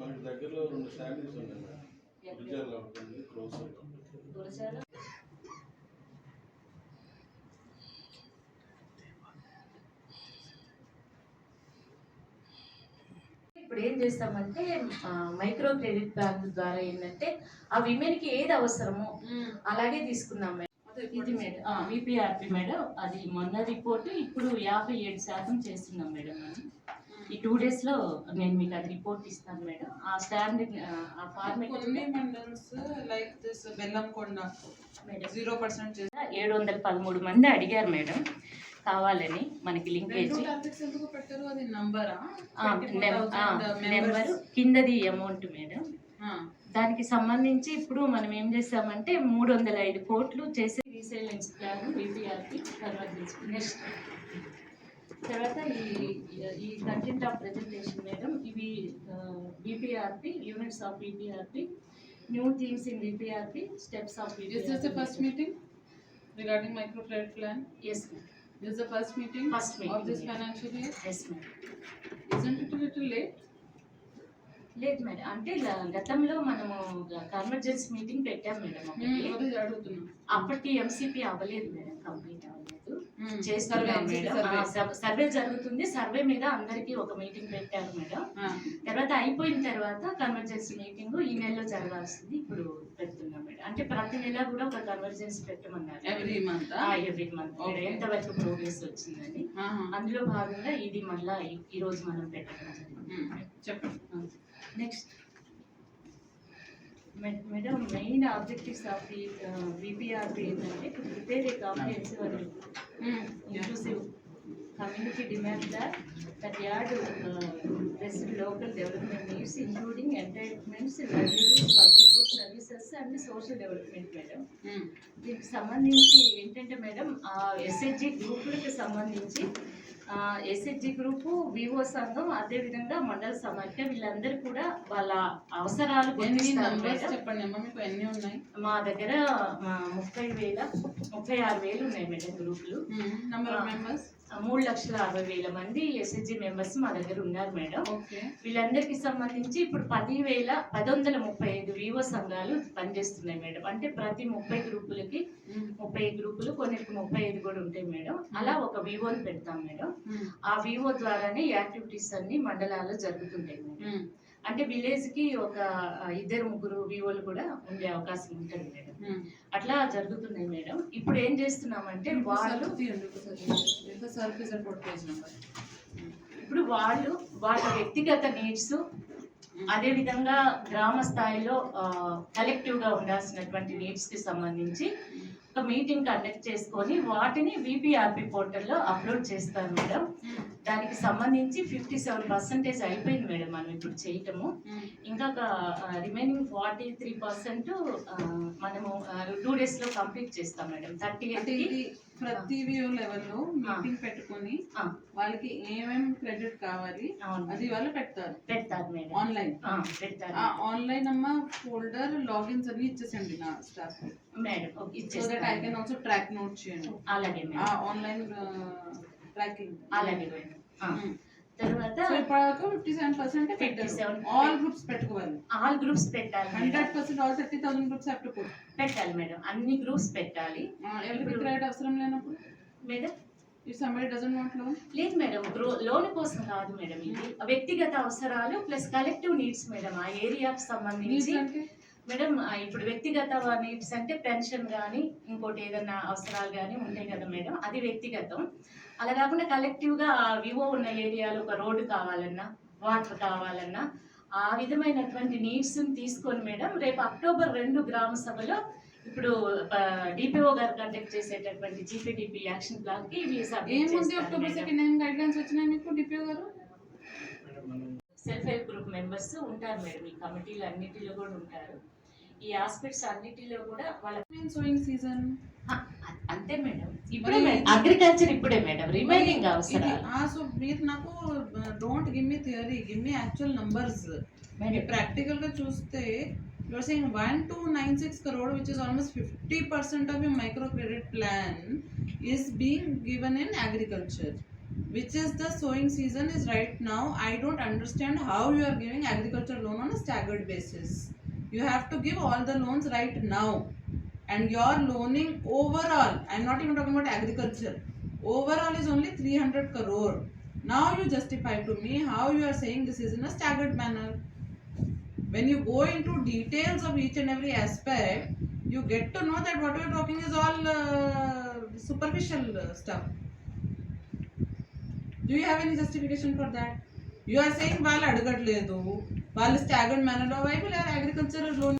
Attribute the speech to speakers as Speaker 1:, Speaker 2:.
Speaker 1: మనకి దగ్గరలో రెండు ఉన్నాయి మేడం. క్రోస్
Speaker 2: ఇప్పుడు ఏం చేస్తామంటే మైక్రో క్రెడిట్ బ్యాంక్ ద్వారా ఏంటంటే ఆ విమెన్కి ఏది అవసరమో అలాగే తీసుకున్నాం మేడం. ఇది మేడం. విపిఆర్పి మేడం. అది మొన్న రిపోర్ట్ ఇప్పుడు యాభై ఏడు శాతం చేస్తున్నాం మేడం మనం. ఈ టూ డేస్లో నేను మీకు అది రిపోర్ట్ ఇస్తాను మేడం. ఆ స్టాండర్డ్ ఆ
Speaker 3: format like this
Speaker 2: Bellamkonda
Speaker 3: madam. Zero percent
Speaker 2: ఏడు వందల పదమూడు మంది అడిగారు మేడం. కావాలని మనకి లింక్
Speaker 3: రెండు
Speaker 2: వేసి.
Speaker 3: టాబ్లెట్స్ ఎందుకు పెట్టారు? అది నంబరా
Speaker 2: నెంబర్ కిందది అమౌంట్ మేడం. దానికి సంబంధించి ఇప్పుడు మనం ఏం చేసామంటే మూడు వందల ఐదు కోట్లు చేసే రీసేలెన్స్ ప్లాన్ బీపీఆర్కి చేసుకుని నెక్స్ట్. తర్వాత ఈ ఈ కంటెంట్ ఆఫ్ ప్రెజెంటేషన్ మేడం ఇవి BPRP units of BPRP new themes in BPRP steps of
Speaker 3: Is this the first meeting regarding microcredit plan?
Speaker 2: Yes
Speaker 3: This is the first meeting
Speaker 2: First meeting,
Speaker 3: of this
Speaker 2: yeah.
Speaker 3: financial year?
Speaker 2: Yes madam
Speaker 3: Isn't it a little late?
Speaker 2: లేదు madam అంటే గతంలో మనము convergence meeting పెట్టాం madam అప్పటికి MCP అవ్వలేదు madam complete
Speaker 3: Hmm. survey.
Speaker 2: ఆ, serve- జరుగుతుంది survey మీద అందరికీ ఒక మీటింగ్ పెట్టారు మేడం
Speaker 3: Ah,
Speaker 2: తర్వాత అయిపోయిన తర్వాత కన్వర్జెన్స్ మీటింగ్ ఈ నెలలో జరగాల్సింది ఇప్పుడు పెడుతున్నాం మేడం అంటే ప్రతి నెల కూడా ఒక కన్వర్జెన్స్ పెట్టమన్నారు ఆ,
Speaker 3: ah?
Speaker 2: Every month
Speaker 3: Okay.
Speaker 2: ఎంతవరకు ప్రోగ్రెస్ వచ్చిందని. అందులో భాగంగా ఇది మళ్ళా ఈ- రోజు మనం పెట్టడం జరిగింది.
Speaker 3: చెప్పండి
Speaker 2: next madam main objectives of the BPRP ఏంటంటే prepare a
Speaker 3: Hmm.
Speaker 2: Inclusive community demand that that yard uh, address local development needs including entertainments, livelihoods, public goods, services and social development madam
Speaker 3: Hmm.
Speaker 2: దీనికి సంబంధించి ఏంటంటే madam ఆ SHG గ్రూపులకు సంబంధించి SHG group Vivo సంఘం అదేవిధంగా మండల సమాఖ్య వీళ్ళందరూ కూడా వాళ్ళ అవసరాలు.
Speaker 3: చెప్పండి అమ్మా మీకు ఎన్ని ఉన్నాయి
Speaker 2: మా దగ్గర ముప్పై వేల ముప్పై ఆరు వేలు ఉన్నాయి మేడం గ్రూపులు
Speaker 3: నంబర్ ఆఫ్. మెంబర్స్
Speaker 2: మూడు లక్షల అరవై వేల మంది ఎస్హెచ్జి మెంబర్స్ మా దగ్గర ఉన్నారు మేడం. వీళ్ళందరికీ సంబంధించి ఇప్పుడు పదివేల పది వందల ముప్పై ఐదు వివో సంఘాలు పనిచేస్తున్నాయి మేడం. అంటే ప్రతి ముప్పై గ్రూపులకి ముప్పై గ్రూపులు కొన్నిటికి ముప్పై ఐదు కూడా ఉంటాయి మేడం. అలా ఒక వివోని పెడతాం మేడం. ఆ వివో ద్వారానే యాక్టివిటీస్ అన్ని మండలాల్లో జరుగుతుంటాయి మేడం. అంటే విలేజ్కి ఒక ఇద్దరు ముగ్గురు వివోలు కూడా ఉండే అవకాశం ఉంటుంది మేడం. అట్లా జరుగుతున్నాయి మేడం. ఇప్పుడు ఏం చేస్తున్నామంటే వాళ్ళు ఇప్పుడు వాళ్ళు వాళ్ళ వ్యక్తిగత నీడ్స్ అదే విధంగా గ్రామ స్థాయిలో కలెక్టివ్గా ఉండాల్సినటువంటి నీడ్స్కి సంబంధించి ఒక మీటింగ్ కండక్ట్ చేసుకొని వాటిని విపిఆర్పి పోర్టల్లో అప్లోడ్ చేస్తారు మేడం. దానికి సంబంధించి ఫిఫ్టీ సెవెన్ పర్సెంటేజ్ అయిపోయింది మేడం మనం ఇప్పుడు చేయటము. ఇంకా రిమైనింగ్ ఫార్టీ త్రీ పర్సెంట్ మనము టూ డేస్లో కంప్లీట్ చేస్తాం మేడం. థర్టీ
Speaker 3: ఇది ప్రతి వ్యూ లెవెల్లో మీటింగ్ పెట్టుకొని వాళ్ళకి ఏమేం క్రెడిట్ కావాలి అది వాళ్ళు పెడతారు.
Speaker 2: పెడతారు
Speaker 3: ఆన్లైన్.
Speaker 2: ఆ, పెడతారు.
Speaker 3: ఆన్లైన్ అమ్మ ఫోల్డర్ లాగిన్స్ అన్ని ఇచ్చేసండి నా
Speaker 2: staff. Madam
Speaker 3: okay, so that
Speaker 2: I
Speaker 3: can also track note చేయండి.
Speaker 2: అలాగే
Speaker 3: ఆన్లైన్ ట్రాకింగ్
Speaker 2: అలాగే మేడం. తర్వాత
Speaker 3: ఇప్పటివరకు fifty seven percent
Speaker 2: 57.
Speaker 3: All groups పెట్టుకోవాలి.
Speaker 2: ఆల్ గ్రూప్స్ పెట్టాలి.
Speaker 3: Hundred percent all thirty thousand groups to
Speaker 2: పెట్టాలి మేడం. అన్ని గ్రూప్స్ పెట్టాలి.
Speaker 3: ఎవరికి అవసరం లేనప్పుడు?
Speaker 2: మేడం? లేదు మేడం. లోన్ కోసం కాదు మేడం ఇది. వ్యక్తిగత అవసరాలు ప్లస్ కలెక్టివ్ నీడ్స్ మేడం. ఆ ఏరియాకి సంబంధించి
Speaker 3: అంటే?
Speaker 2: మేడం ఇప్పుడు వ్యక్తిగత నీడ్స్ అంటే పెన్షన్ కానీ ఇంకోటి ఏదైనా అవసరాలు కానీ ఉంటాయి కదా మేడం. అది వ్యక్తిగతం. అలా కాకుండా కలెక్టివ్గా వివో ఉన్న ఏరియాలో ఒక రోడ్డు కావాలన్నా వాటర్ కావాలన్నా ఆ విధమైనటువంటి నీడ్స్ తీసుకొని మేడం రేపు అక్టోబర్ రెండు గ్రామ సభలో ఇప్పుడు డిపిఓ గారు కండక్ట్ చేసేటటువంటి జీపీడిపి యాక్షన్
Speaker 3: ప్లాన్కి అక్టోబర్ సెకండ్ ఏం గైడ్ లైన్స్ వచ్చినాయి మీకు డిపిఓ గారు?
Speaker 1: మేడం మనం
Speaker 2: సెల్ఫ్ హెల్ప్ గ్రూప్ మెంబర్స్ ఉంటారు మేడం ఈ కమిటీలు అన్నిటిలో కూడా ఉంటారు. ఈ ఆస్పెక్ట్స్ అన్నిటిలో కూడా వాళ్ళ
Speaker 3: సోయింగ్ సీజన్
Speaker 2: అంతే మేడం. ఇప్పుడే అగ్రికల్చర్ ఇప్పుడే మేడం. రిమైనింగ్ అవసరాలు.
Speaker 3: సో మీరు నాకు don't give me theory give me actual
Speaker 2: numbers
Speaker 3: madam. ప్రాక్టికల్గా చూస్తే you're saying one two nine six crore which is almost fifty percent of you micro credit plan is being given in agriculture which is the sowing season is right now. I don't understand how you are giving agriculture loan on a staggered basis. you have to give all the loans right now and your loaning overall i'm not even talking about agriculture overall is only 300 crore now you justify to me how you are saying this is in a staggered manner when you go into details of each and every aspect you get to know that what you're talking is all uh, superficial uh, stuff do you have any justification for that you are saying వాళ్ళు అడగట్లేదు వాళ్ళు staggered మేనర్లో వైపు agriculture loan